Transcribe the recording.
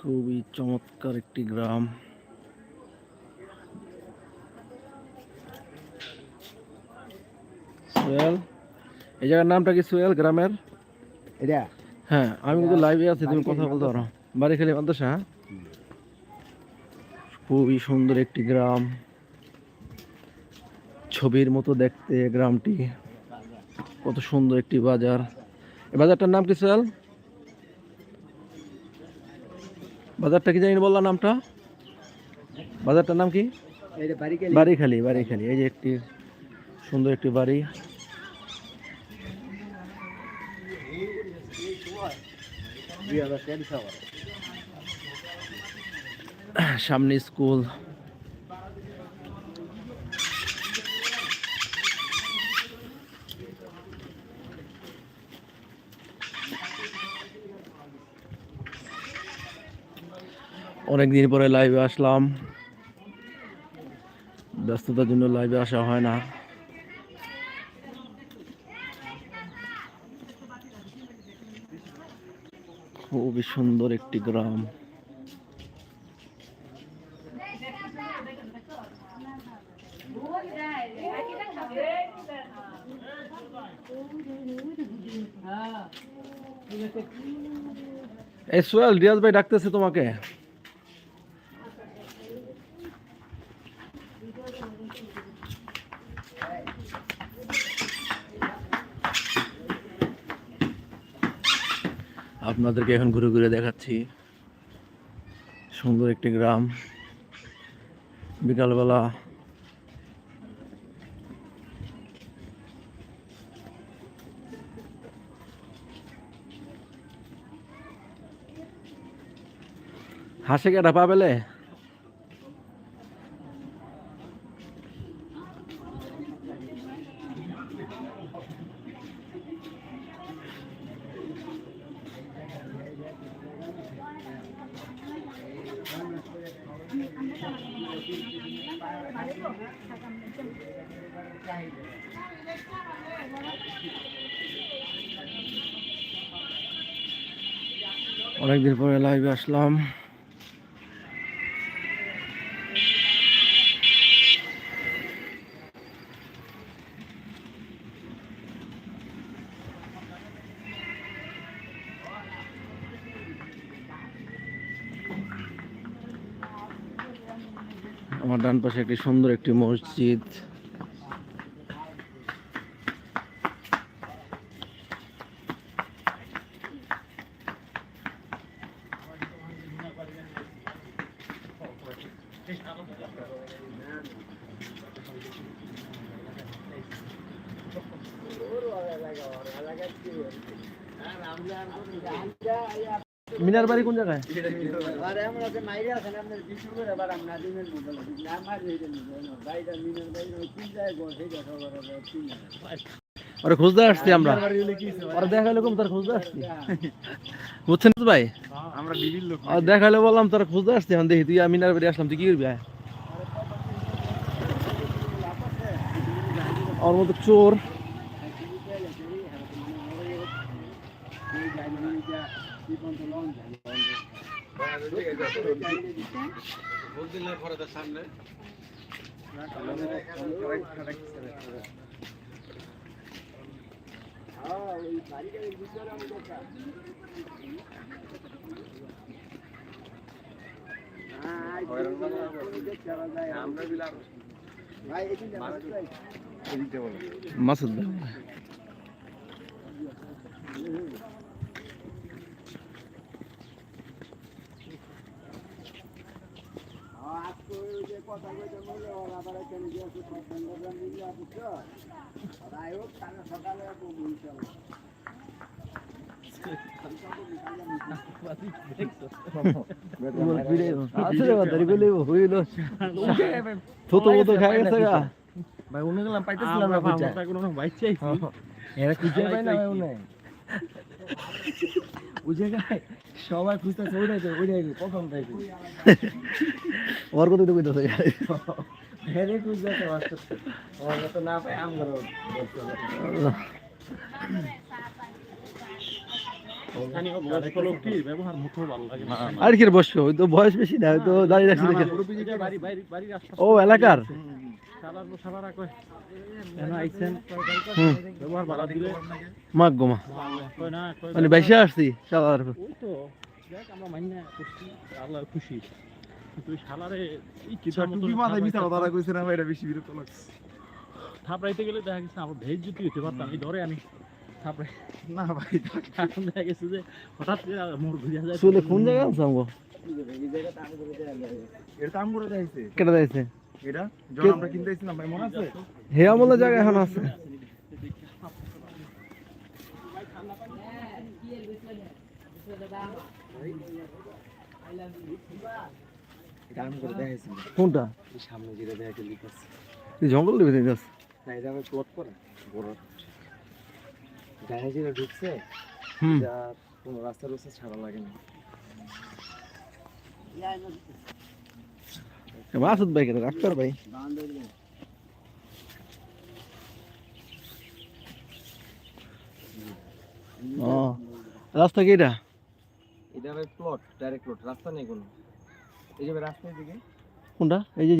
খুবই চমৎকার একটি গ্রাম। সোহেল এই জায়গার নামটা কি সোহেল গ্রামের? এটা? হ্যাঁ আমি কিন্তু লাইভে আছি তুমি কথা বলতে পারো। বাড়ি খেলে মাদ্রাসা হ্যাঁ? খুবই সুন্দর একটি গ্রাম। ছবির মতো দেখতে গ্রামটি। কত সুন্দর একটি বাজার। এই বাজারটার নাম কি সোহেল? বাজারটা কি জানি বললাম নামটা? বাজারটার নাম কি? বাড়ি খালি বাড়িখালি বাড়িখালি। এই যে একটি সুন্দর একটি বাড়ি। সামনে স্কুল। অনেকদিন পরে লাইভে আসলাম। ব্যস্ততার জন্য লাইভে আসা হয় না। খুবই সুন্দর একটি গ্রাম। সোহেল, রিয়াজ ভাই ডাকতেছে তোমাকে। আপনাদেরকে এখন ঘুরে ঘুরে দেখাচ্ছি। সুন্দর একটি গ্রাম। বিকালবেলা হাসে কেটা পা অনেকদিন পরে লাইভে আসলাম। আমার ডান পাশে একটি সুন্দর একটি মসজিদ। মিনার বাড়ি কোন জায়গায়? দেখা ওরে খুঁজতে আসছি আমরা। ওরা দেখাইলে কম তার খুঁজতে আসছি। বুঝছেন তো ভাই? আমরা দেখাইলে বললাম তোরা খুঁজতে আসছি এখন দেখি তুই মিনার বাড়ি আসলাম তুই কি করবি? ওর মতো চোর। এখানে মাসুদ ভাই আজকে ওই যে কথা কইতে বললে ওরা আবার এখানে গিয়ে আছে সন্ধ্যাগ্রাম দিলে বুঝছ তাই হোক তারা সকালে আসব ইনশাল্লাহ আছে রে বাদারি কইলে হইল ছোট মতো খাই গেছে গা ভাই উনি গেলাম পাইতেছিলাম না বুঝছা এরা খুঁজে পাই না উনি সবাই খুঁজতেছে তাই ওর কথা তো কইতাছে। খুঁজতেছে না পাই আমরা আর কি বসছো? ওই তো বয়স বেশি না তো দাঁড়িয়ে রাখছি দেখে। এটা বাড়ি বাড়ি বাড়ির আশপাশে ও এলাকার? মানে আসছি খুশি। শালারে বেশি বিরক্ত লাগছে। থাপড়াইতে গেলে দেখা গেছে আমরা ভেজ জুতি হতে পারতাম এই ধরে আমি। থাপড়াই না ভাই এখন দেখা গেছে যে হঠাৎ মোর ঘুরিয়া যায়। চুলে কোন জায়গায় আছে আমগো? এটা দাম করে দেখাইছে কেটে এটা যখন আমরা কিনতে এসেছিলাম ভাই মনে আছে? হে আমলের জায়গা এখন আছে। দাম করে দেখাইছে। কোনটা? সামনে যেটা দেখাইছে লিখাছে। এই জঙ্গল দিবে যাচ্ছে। না এটা আমি প্লট করা বড়। গায়ে যেটা ঢুকছে হুম। যা কোনো রাস্তা রাস্তা ছাড়া লাগে না। মাসুদ ভাই কেটে ডাক্তার ভাই। ও রাস্তা কি এটা? এটা প্লট ডাইরেক্ট প্লট রাস্তা নেই কোনো। এই যে রাস্তার দিকে। কোনটা? এই যে